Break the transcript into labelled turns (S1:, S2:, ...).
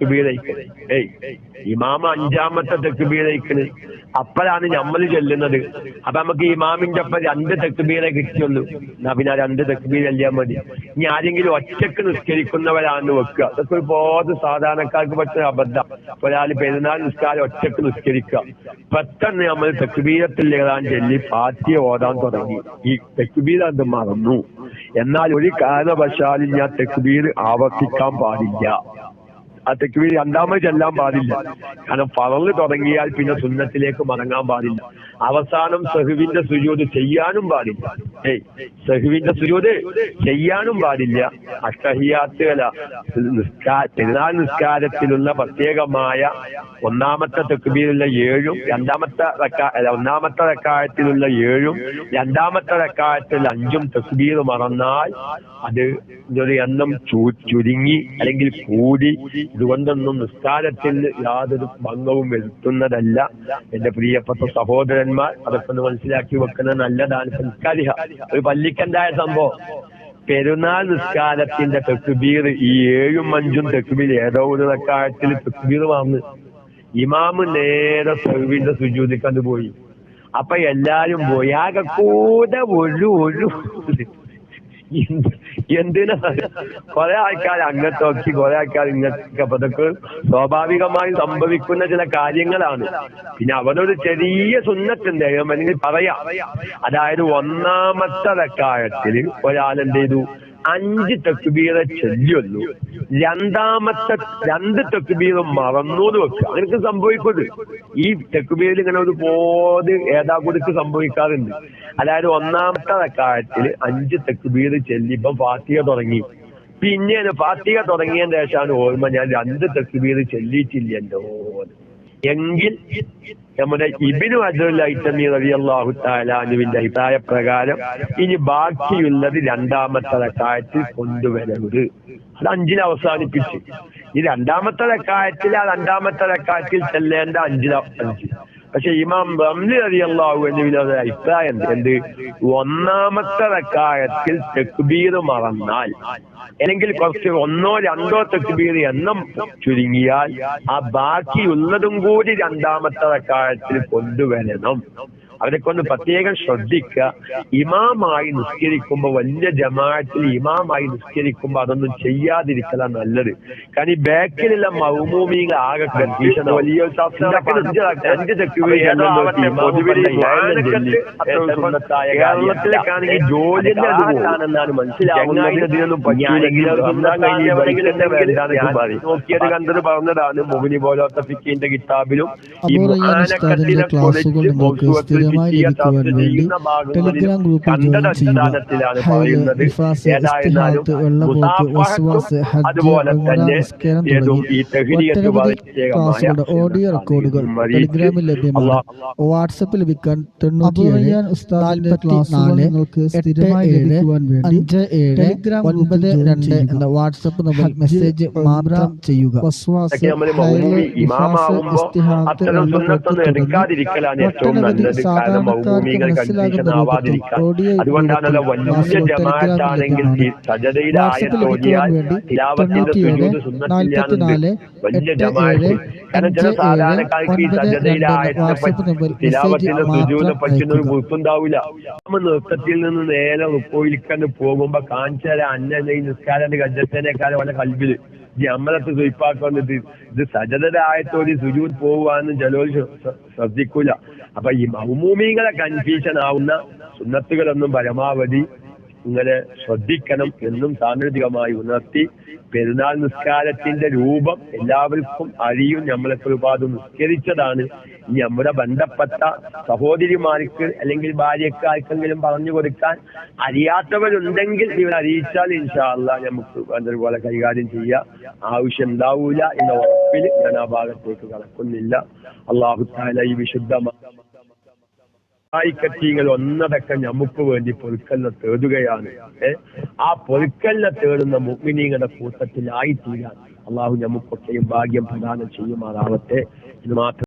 S1: തെക്കുബീരയിക്കണ് ഏയ് ഇമാമ അഞ്ചാമത്തെ തെക്കുബീതയ്ക്കണ് അപ്പോഴാണ് നമ്മൾ ചെല്ലുന്നത്. അപ്പൊ നമുക്ക് ഇമാമിന്റെ ഒപ്പം രണ്ട് തെക്കുബീത കിട്ടിയുള്ളൂ. എന്നാ പിന്നെ രണ്ട് തെക്കുബീത അല്ലാൻ മതി. ഇനി ആരെങ്കിലും ഒറ്റയ്ക്ക് നിസ്കരിക്കുന്നവരാണ് വെക്കുക. അതൊക്കെ ഒരുപാട് സാധാരണക്കാർക്ക് പറ്റുന്ന അബദ്ധം. ഒരാൾ പെരുന്നാൾ നിസ്കാരം ഒറ്റയ്ക്ക് നിസ്കരിക്കുക. പെട്ടെന്ന് നമ്മൾ തെക്കുബീരത്തിൽ ഏതാൻ ചെല്ലി പാറ്റിയ ഓടാൻ തുടങ്ങി. ഈ തെക്കുബീത അത് മറന്നു. എന്നാൽ ഒരു കാരണവശാലും ഞാൻ തെക്കുബീർ ആവർത്തിക്കാൻ പാടില്ല. ആ തെക്കുവീർ രണ്ടാമത് ചെല്ലാൻ പാടില്ല. കാരണം പറന്ന് തുടങ്ങിയാൽ പിന്നെ സുന്നത്തിലേക്ക് മടങ്ങാൻ പാടില്ല. അവസാനം സഹുവിന്റെ സുജൂത് ചെയ്യാനും പാടില്ല. ഏയ് സഹുവിന്റെ സുജൂത് ചെയ്യാനും പാടില്ല. അഷ്ടഹിയാത്തുകല നിസ്കാ പെരുന്നാൾ നിസ്കാരത്തിലുള്ള പ്രത്യേകമായ ഒന്നാമത്തെ തെക്കുബീലുള്ള ഏഴും രണ്ടാമത്തെ ഒന്നാമത്തെ റക്കായത്തിലുള്ള ഏഴും രണ്ടാമത്തെ റക്കായത്തിൽ അഞ്ചും തെക്കുബീർ മറന്നാൽ അത് ഒരു എണ്ണം ചുരുങ്ങി അല്ലെങ്കിൽ കൂടി ഇതുകൊണ്ടൊന്നും നിസ്കാരത്തിൽ യാതൊരു ഭംഗവും വരുത്തുന്നതല്ല. എന്റെ പ്രിയപ്പെട്ട സഹോദരന്മാർ അതൊക്കെ ഒന്ന് മനസ്സിലാക്കി വെക്കുന്നത് നല്ലതാണ്. സംസ്കാരിക ഒരു പല്ലിക്കണ്ടായ സംഭവം? പെരുന്നാൾ നിസ്കാരത്തിന്റെ തെക്കുബീർ ഈ ഏഴും അഞ്ചും തെക്കുബീർ ഏതോ ഒരു റക്കായത്തിൽ തെക്കുബീർ വന്ന് ഇമാമ് നേരെ സെർവിന്റെ സുജൂതിക്കണ്ട് പോയി. അപ്പൊ എല്ലാരും പോയി. ആകെ കൂടെ ഒഴു ഒഴു എന്തിനാ കുറെ ആൾക്കാർ അങ്ങോട്ട് നോക്കി കുറെ ആൾക്കാർ ഇങ്ങോട്ട് അപ്പൊ സ്വാഭാവികമായി സംഭവിക്കുന്ന ചില കാര്യങ്ങളാണ്. പിന്നെ അവനൊരു ചെറിയ സുന്നത്തുണ്ട്. അല്ലെങ്കിൽ പറയാം. അതായത് ഒന്നാമത്തെ റക്കായത്തിൽ ഒരാൾ എന്ത് ചെയ്തു? അഞ്ച് തെക്കുബീറെ ചൊല്ലിയുള്ളൂ. രണ്ടാമത്തെ രണ്ട് തെക്കുബീറും മറന്നു എന്ന് വെക്കുക അങ്ങനെയൊക്കെ സംഭവിക്കുന്നത് ഈ തെക്കുബീറിൽ ഇങ്ങനെ ഒരു പോത് ഏതാകുടിക്ക് സംഭവിക്കാറുണ്ട്. അതായത് ഒന്നാമത്തെ റക്കായത്തിൽ അഞ്ച് തെക്കുബീർ ചെല്ലിപ്പം ഫാത്തിക തുടങ്ങി. പിന്നെ ഫാത്തിക തുടങ്ങിയതിന് ശേഷമാണ് ഓർമ്മ ഞാൻ രണ്ട് തെക്കുബീർ എന്ന്. എങ്കിൽ നമ്മുടെ ഇബിനു അബ്ദുല്ലാഹിത്തമി റബി അള്ളാഹു താലാനുവിന്റെ അഭിപ്രായ പ്രകാരം ഇനി ബാക്കിയുള്ളത് രണ്ടാമത്തെ റക്കായത്തിൽ കൊണ്ടുവരരുത്. അത് അഞ്ചിൽ അവസാനിപ്പിച്ചു. ഈ രണ്ടാമത്തെ റക്കായത്തിൽ ആ രണ്ടാമത്തെ റക്കായത്തിൽ ചെല്ലേണ്ട അഞ്ചിൽ അഞ്ച്. പക്ഷെ ഇമാം റംലി അലി അള്ളാഹു ഒരു അഭിപ്രായം. എന്ത്? ഒന്നാമത്തെ റക്കായത്തിൽ തെക്ബീർ മറന്നാൽ. അല്ലെങ്കിൽ കുറച്ച് ഒന്നോ രണ്ടോ തെക്ബീർ എന്നും ചുരുങ്ങിയാൽ ആ ബാക്കിയുള്ളതും കൂടി രണ്ടാമത്തെ റക്കായത്തിൽ കൊണ്ടുവരണം. അവരൊക്കെ കൊണ്ട് പ്രത്യേകം ശ്രദ്ധിക്കുക. ഇമാമായി നിസ്കരിക്കുമ്പോൾ വലിയ ജമാഅത്തിൽ ഇമാമായി നിസ്കരിക്കുമ്പോൾ അതൊന്നും ചെയ്യാതിരിക്കലാണ് നല്ലത്. കാരണം ഈ ബാക്കിലുള്ള മൗമൂമികൾ ആകെ കൺഫ്യൂഷൻ വലിയ അഞ്ച് കേരളത്തിലേക്കാണെങ്കിൽ ജോലിന്റെ ആണെന്നാണ് മനസ്സിലാവുന്നത്? ഇതിനൊന്നും നോക്കിയത് കണ്ടത് പറഞ്ഞതാണ് മുഹിനി പോലത്തെ ഫിക്കിന്റെ കിതാബിലും ഈ
S2: അപ്പോൾ റയ്യാൻ സ്ഥിരമായി ലഭിക്കുവാൻ വേണ്ടി ടെലിഗ്രാം ഗ്രൂപ്പിൽ ജോയിൻ ചെയ്യുക ഹൈൽ ഇഫാസ് ഇസ്തിഹാത്ത് വെള്ളപ്പോക്ക് വസ്വാസ് ഹജ്ജ് ഉംറ നിസ്കാരം തുടങ്ങി. ഒട്ടനവധി ഓഡിയോ റെക്കോർഡുകൾ ടെലിഗ്രാമിൽ ലഭ്യമാണ്. വാട്സപ്പിൽ ലഭിക്കാൻ തൊണ്ണൂറ്റി
S3: റയ്യാൻ ഉസ്താദിന്റെ ക്ലാസ്സുകൾ നിങ്ങൾക്ക് സ്ഥിരമായി ലഭിക്കുവാൻ വേണ്ടി
S2: അഞ്ച് ഏഴ്
S3: ടെലിഗ്രാം
S2: ഒൻപത് രണ്ട്. എന്ന വാട്സപ്പ് നമ്പർ മെസ്സേജ് മാത്രം ചെയ്യുക.
S3: വസ്വാസ്
S1: കാരണം മൗമൂമികൾ കൺഫ്യൂഷൻ ആവാതിരിക്കാൻ. അതുകൊണ്ടാണല്ലോ വലിയ ജമാഅത്താണെങ്കിൽ ഓതിയാൽ തിലാവത്തിന്റെ സുന്നത്തില്ലാന്നുണ്ട് വലിയ ജമാഅത്ത് കാരണം ചില സാധാരണക്കാർക്ക് ഈ സജദയുടെ ആയത്തിനെ പറ്റി തിലാവത്തിന്റെ സുജൂദ് പറ്റുന്ന ഒരു നമ്മൾ നൃത്തത്തിൽ നിന്ന് നേരെ റുക്കോയിലിക്കണ്ട് പോകുമ്പോ കാണിച്ചാൽ അന്നെ ഈ നിസ്കാരന്റെ ഗജത്തേനേക്കാളും വളരെ കൽബിൽ. ഈ അമ്മലത്ത് സുയിപ്പാക്കുന്നത് ഇത് സജതയുടെ ആയത്തോടി സുജൂത് പോവാന്ന് ജലോൽ ശ്രദ്ധിക്കൂല. അപ്പൊ ഈ മൗമൂമികളെ കൺഫ്യൂഷൻ ആവുന്ന സുന്നത്തുകളൊന്നും പരമാവധി ഇങ്ങനെ ശ്രദ്ധിക്കണം എന്നും സാങ്കേതികമായി ഉണർത്തി പെരുന്നാൾ നിസ്കാരത്തിന്റെ രൂപം എല്ലാവർക്കും അറിയും നമ്മളൊക്കെ ഒരുപാട് നിസ്കരിച്ചതാണ്. ഇനി നമ്മുടെ ബന്ധപ്പെട്ട സഹോദരിമാർക്ക് അല്ലെങ്കിൽ ഭാര്യക്ക് ആർക്കെങ്കിലും പറഞ്ഞു കൊടുക്കാൻ അറിയാത്തവരുണ്ടെങ്കിൽ ഇവർ അറിയിച്ചാൽ ഇൻഷാല്ല നമുക്ക് അതുപോലെ കൈകാര്യം ചെയ്യുക ആവശ്യം ഉണ്ടാവൂല എന്ന ഉറപ്പിൽ ഞാൻ ആ ഭാഗത്തേക്ക് കടക്കുന്നില്ല. അള്ളാഹു താല ഈ വിശുദ്ധ ആയിക്കത്തിങ്ങൾ ഒന്നടക്കം നമുക്ക് വേണ്ടി പൊരുക്കലിനെ തേടുകയാണ്. ആ പൊരുക്കലിനെ തേടുന്ന മുഗ്മിനീങ്ങളുടെ കൂട്ടത്തിലായിത്തീരാൻ അള്ളാഹു നമുക്കൊക്കെയും ഭാഗ്യം പ്രദാനം ചെയ്യുമാറാവട്ടെ. ഇത് മാത്രം